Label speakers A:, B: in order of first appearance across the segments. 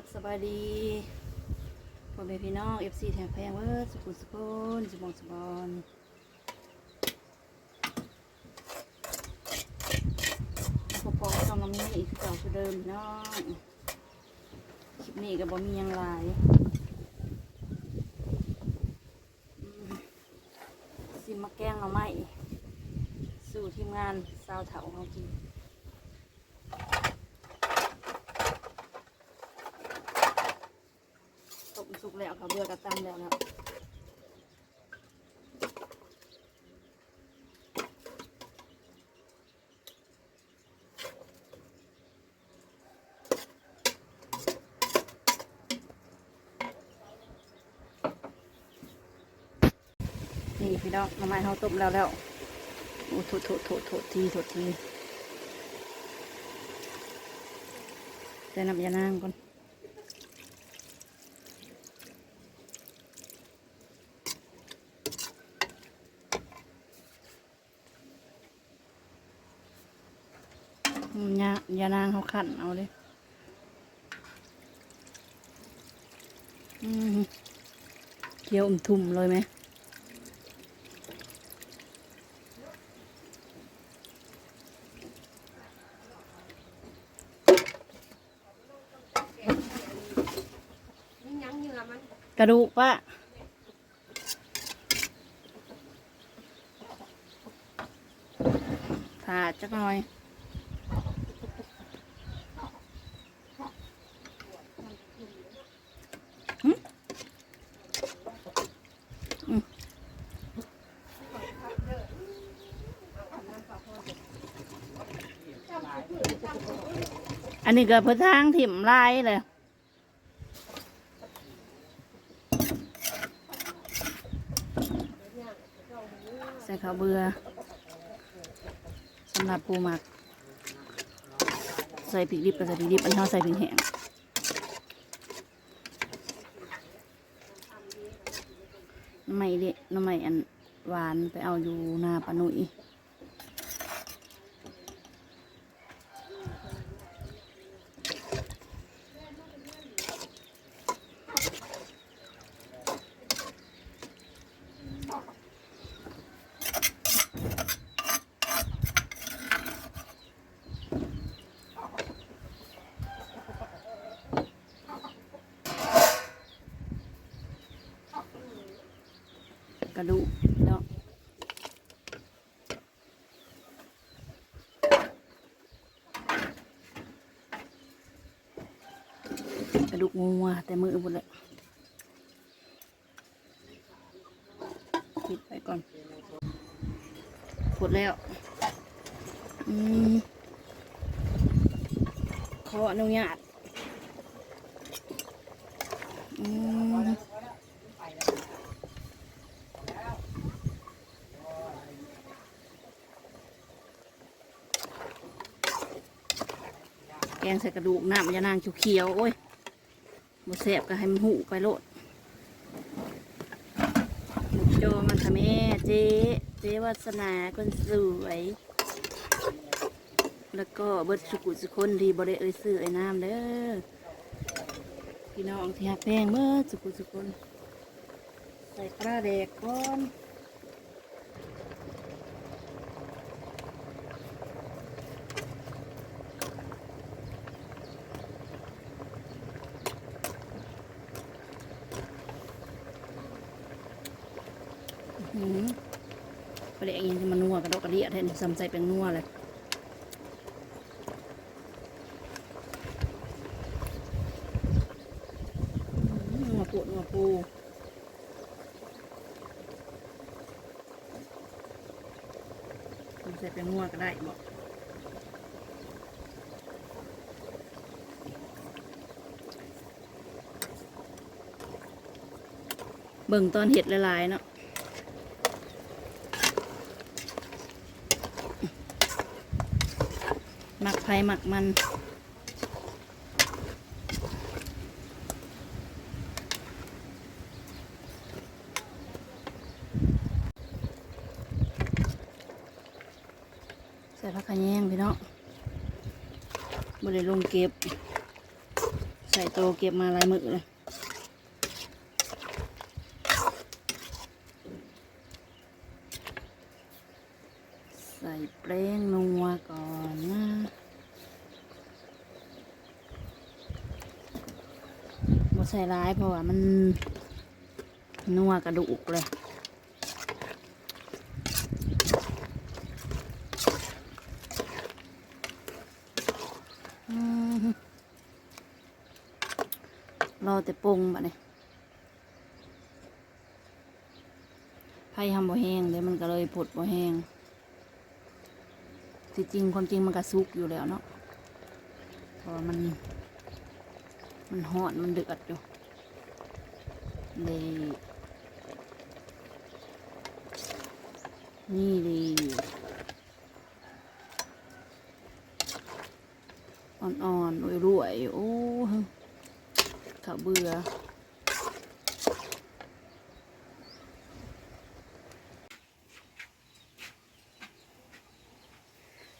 A: กับสบายดีพ่อแม่พี่น้องเอฟซีแถมแพงเวิร์สุขุมสุขนสมองสมบอนพบปอช่องน้ำนี้อีกเก่าคือเดิมน้องคลิปนี้ก็บ่มียังหลายอืมมาแกงเอาไม้สู่ทีมงานสาวเถาเขากิน ตกสุก แล้วค่ะเบื่อกระตำแล้วนะนี่พี่น้องน้ำมันเขาต้มแล้วแล้วโอ้โถโถโถโถทีโถทีใส่น้ำยานางก่อน ยายานางเขาขันเอาเลยอืมเคี้ยวอมทุ่มเลยไหมกระดูกปะผ่าจักหน่อย นี้ก็เพื่อทางถิ่มลายเลยใส่ข้าวเบือสำหรับปูหมัก ใส่พริกดิบก็ใส่พริกดิบอันนี้เขาใส่พริกแห้งน้ำไม่เด็น้ำไม่อันหวานไปเอาอยู่หน้าปานุย กระดูกเนาะกระดูกงูอะแต่มือหมดเลยปิดไปก่อนกดแล้ว อืมขออนุญาตอืม งใส่กระดูกน้ำยานางเขียวๆโอ้ยบดแสบก็ให้มันหูไปโลดหมุกโจมันทำแม่เจ๊เจ๊วัสนาคนสวย แล้วก็เบิดสุกุสุคนที่บริเอ่ยซื้อไอ้น้ำเด้อพี่น้องที่หักแพงเบิดสุกุสุคน ใส่ปลาแดกก่อน อืมปเดี๋ยวยังจะมานัวกระดกกระเดียแทนซ้ำใจเป็นนัวเลยนัวปูนัวปูซ้ำใจเป็นนัวก็ได้บอกเบิ่งตอนเห็ดละลายเนาะ หมักไผ่หมักมัน ใส่ผักขะแยงพี่น้องบริลงเก็บ ใส่โตเก็บมาลายมือเลย ใส่แป้งนัวก่อนนะบ่ ใส่ร้ายเพราะว่ามันนัวกระดูกเลยรอแต่ปรุงบะเนี่ยไผ่ทำบ่แห้งเลยมันก็เลยผดบ่แห้งที่จริงความจริงมันก็สุกอยู่แล้วเนาะเพราะมัน มันหอดมันเดือดอยู่เลยนี่ดีอ่อนๆรวยๆโอ้ข้าเบื่อ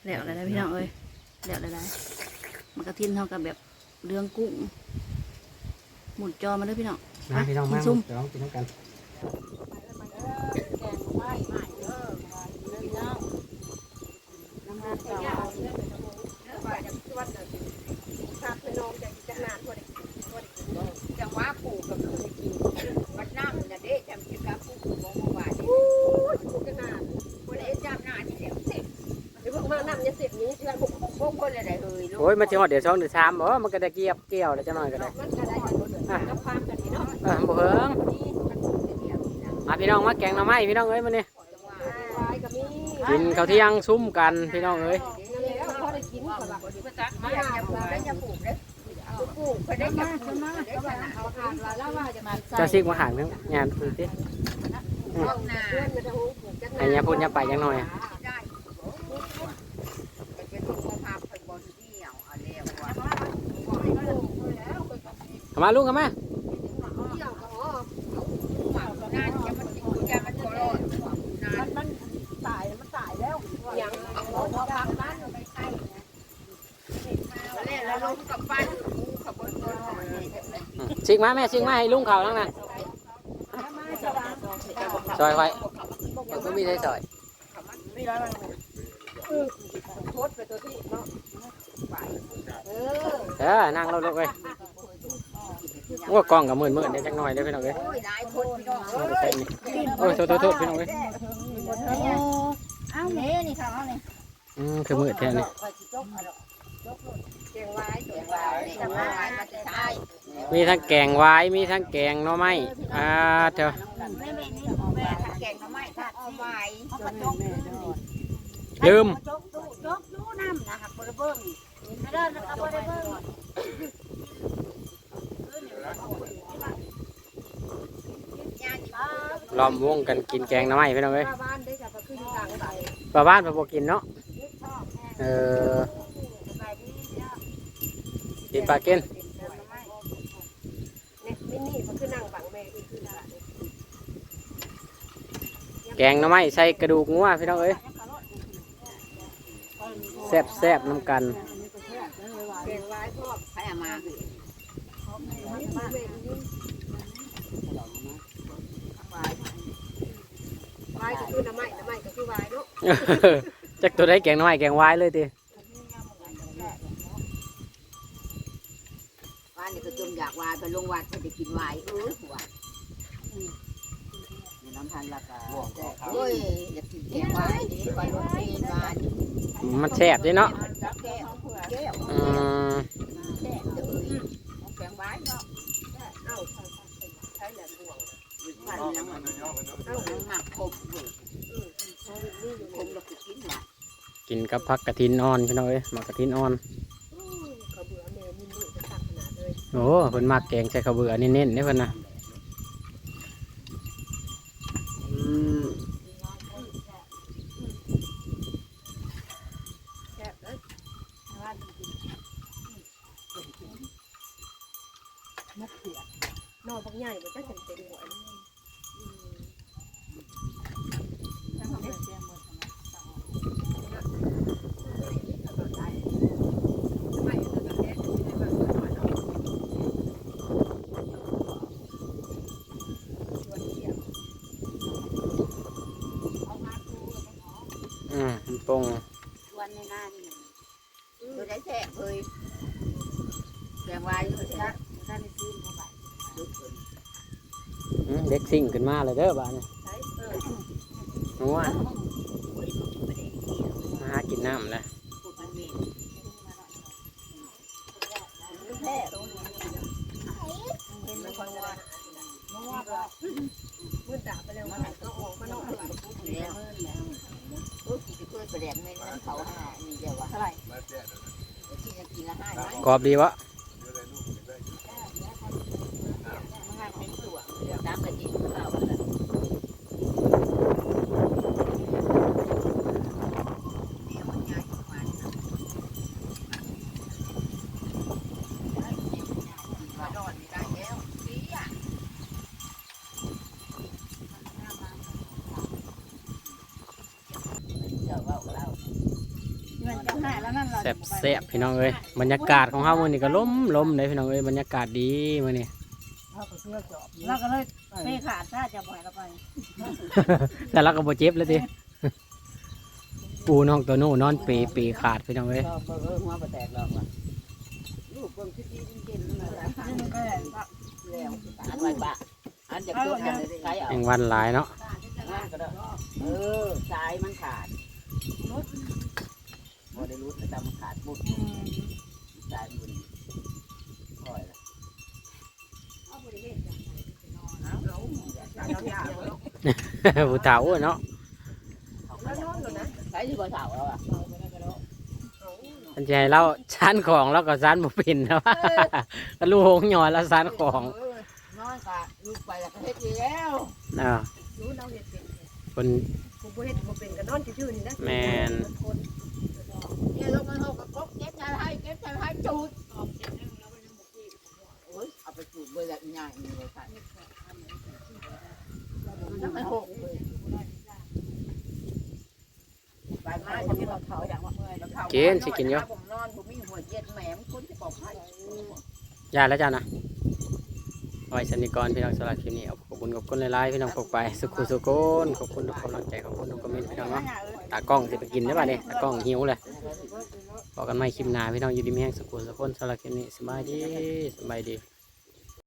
A: แล้วอะไรได้พี่น้องเอ้ยแล้วอะไรได้มันกระทิ้นเท่ากับแบบ เรื่องกุ้ง หมุนจอมาเลยพี่น้อง
B: มาพี่น้องมา
A: ซุ่ม
B: เดี๋ยวกินน้ำกัน
C: จังหวะปลูกก็คือกินวัดน้ำนะเด้จำชื่อกับปลูกของเมื่อวานนี้คนเอ็จำหน้าที่เสียสิบหรือพวกมาน้ำจะสิบนี้เชื่อพวกพวกคน อะไรเอ่ยลูก
B: โอ้ยมันจะหอดเดี๋ยวช่องเดี๋ยวชามบ่มันก็ได้เกี่ยวเกี่ยวแล้วจะหน่อยก็ได้
C: มันก็ได้กันหมดเลยกับความกันนี่เนาะ
B: เออบ่เฮิง
C: นี่มันปลูกเดียวนี่นะ
B: มาพี่น้องมาแกงหน่อไม้พี่น้องเอ้ยมาเนี่ย
C: จังหวะวายก็มี
B: กินข้าวเที่ยงซุ่มกันพี่น้องเอ้ย
C: นั่นแหละพอได้กินก็แบบมาอยากจะปลูกได้จะปลูกเด้อปลูกไปได้จะปลูกได้ขนาดเอาผ่านมาแล้วว่าจะมา
B: เจะซิกมาหางนึงงานพูดสิ
C: ห้องนาเพื่อนมันจะปลูกจัง
B: ไอ้ยาพูดยาไปยังหน่อยอะ
C: ได้จะถูกพาไปบนเดี่ยวอะไรวะ
B: เอามาลุงเอามา
C: เดี่ยวก็อ๋อหวังงานจะมันจิงจะมันโคโลดมันมันตายมันตายแล้วยังเอาพอพักนั้นไปใกล้แล้วลงกับปั้นขับบนตัวหน่อย
B: อืมซิกมาแม่ซิกมาให้ลุงเขาทั้งนั้นซอยไว้มันก็มีใช้ซอย
C: โคตรไปตัวที่เนาะเออ
B: เออนั่งเราลูกเอ้ย โอ้ยกล้องกับมืดมืดเดี๋ยวจักหน่อยเด้อพี่น้องเอ้ย
C: โอ้ยหลายคนพี่น้อง
B: เอาไปใส่นี่โอ้ยโทษโทษโทษพี่น้องเอ้ย
C: เอาเนี่ยนี่ค่ะเอาเนี่ย
B: อืมคือมืดแท้นี่
C: เกียงไว้เกียงไว้ทำไว้มันจะใช่
B: มีทั้งแกงไว้มีทั้งแกงหน่อไม้อ่าเถอะ
C: ไม่ไม่นี่แม่ถ้าแกงทำไมถ้าเอาไว้เขาก็จก
B: ลืม
C: จกดูจกดูน้ำนะครับบริเบิ้งไม่ได้นะครับบริเบิ้ง
B: ล้อมวงกันกินแกงหน่อไม้พี่น้องเอ้ย
C: บ้านได้จะไปขึ้นกลางใส่
B: ป้าบ้านไปบ่กินเนาะ
C: ชอบแม่
B: เออ
C: สบายดีเนาะ
B: กินปลากิน
C: เนี่ยมินี่มันคือนั่งบังแม่อีกคืออะไร
B: แกงหน่อไม้ใส่กระดูกงัวพี่น้องเอ้ยแซ่บแซ่บๆน้ำกัน
C: เก่งไว้พ่อใครเอา มาไว้ก็คือน้ำไม้น้ำไม้ก็คือไว้เนาะ
B: จักตัวได้แกงน่อไม้แกงไว้เลยติ
C: ว่านี่ก็จมอยากวายไปลงวัดไปได้กินวายเออหัวนี่น้ำพันละกาโอ้ยอยากกินแกงวายนี่ไปรถเมล์วาย
B: มันแซ่บด้เนาะ
C: แก้วแก้ว
B: อืม
C: แก้วเลยแกงวายเนาะเอ้าใช้แหลมดวง พันยังมันเอ้าหมักคมเว้ยคมเราคือกินหละ
B: กินกับผักกระถินอ่อนพี่น้องเอ้ยหมักกระถินอ่อนโอ้เพิ่นมักแกงใส่ข้าวเบื่อเน้นๆเด้เพิ่นน่ะอืม
C: แก้วเอ้ยมุกเสียนอบางใหญ่มันก็จะเป็นหัว
B: อ
C: วายอยู่นะ
A: ท่านได้ซื้อมาบ่าย
B: อืมเด็กสิ่งขึ้นมาเลยเด้อบ้านเนี่ย
C: ใช้เออ
B: นัวมาหากินน้ำ
C: แท้ตรงนี้เห็นมันคอยว่ามืดตาไปแล้วมันก็ออกมานอกหลังปุ๊บแล้วปุ๊บจะเพื่อประเด็นไม่นั่นเขาห้านี่เดียวว่าเท่าไหร่กินกินละห้าไหม
B: กรอบดีวะ
C: ห้าเป็นตัวเดี๋ยวตามไปกินข้าวกันเดี๋ยวมันย้ายมา มาดอนไม่ได้แล้วสีอะเจ้าว่าเรา
A: มันจะหาย แล้วนั่นเรา
B: แซ่บแซ่บพี่น้องเอ้ยบรรยากาศของเฮามื้อนี้ก็ล้มล้มเลยพี่น้องเอ้ยบรรยากาศดีมื้อนี้
A: เราก็เลยไม่ขาดถ้าจะปล่อยเราไป
B: แต่เราก็บ่เจ็บเลยติปูน้องตัวโน่นอนเปเปขาดพี่น้องเอ้ย
C: ก็เบิ่งหัวบ่แตกหรอกว่ะลูกเบิ่งที่ที่เย็นๆนั่นแห ละ
A: นี่ก็เลย
C: แล้วอันไว้บะอันจะเกิดกันใช้เอา
B: แมงวันหลายเนาะ
C: นั่นก็ได้เออสายมันขาดบ่ได้รู้แต่มันขาดปุ๊บสายมันค่อยละ
B: ผู้เฒ่าอะเนาะ
C: ใช้ที่บ่เฒ่าแล้วอะ
B: มันจะให้เราซานของแล้วก็ซานบ่เป็นนะวะก็ลูกหงหยอแล้วซานของ
C: น้อยกะลูกไปแล้วก็เฮ็ดอีแล้ว
B: อ่า
C: รู้เราเฮ็ดเป็น
B: คน
C: กูบ่เฮ็ดบ่เป็นก็นอนซื่อๆนี่นะ
B: แมน
C: เนี่ยลงมาเฮาก็กบเก็บชายให้เก็บชายให้จูดโอ้ยเอาไปจูดเบิ่ละอีหยังนี่เลยค่ะมันไม่หกเลยไปมาจะมีบ่เขาอย่างว่าเมื่อยแล้วเขา
B: กินสิกินอยู่
C: ผมนอนผมมีหัวเย็นแหมมคุณจะบอกให้
B: ยาแล้วจ้านะไว้สนิทก่อนพี่น้องสำหรับคลิปนี้ขอบคุณขอบคุณหลายๆพี่น้องพกไปสุขุสุขนขอบคุณทุกกำลังใจขอบคุณทุกคอมเมนต์พี่น้องเนาะตากล้องสิไปกินได้ป่ะเนี่ยตากล้องหิวเลย บอกกันไม่คลิปหน้าพี่น้องอยู่ดีมีแห้งสุขุสุขนสารคลิปนี้สบายดีสบายดี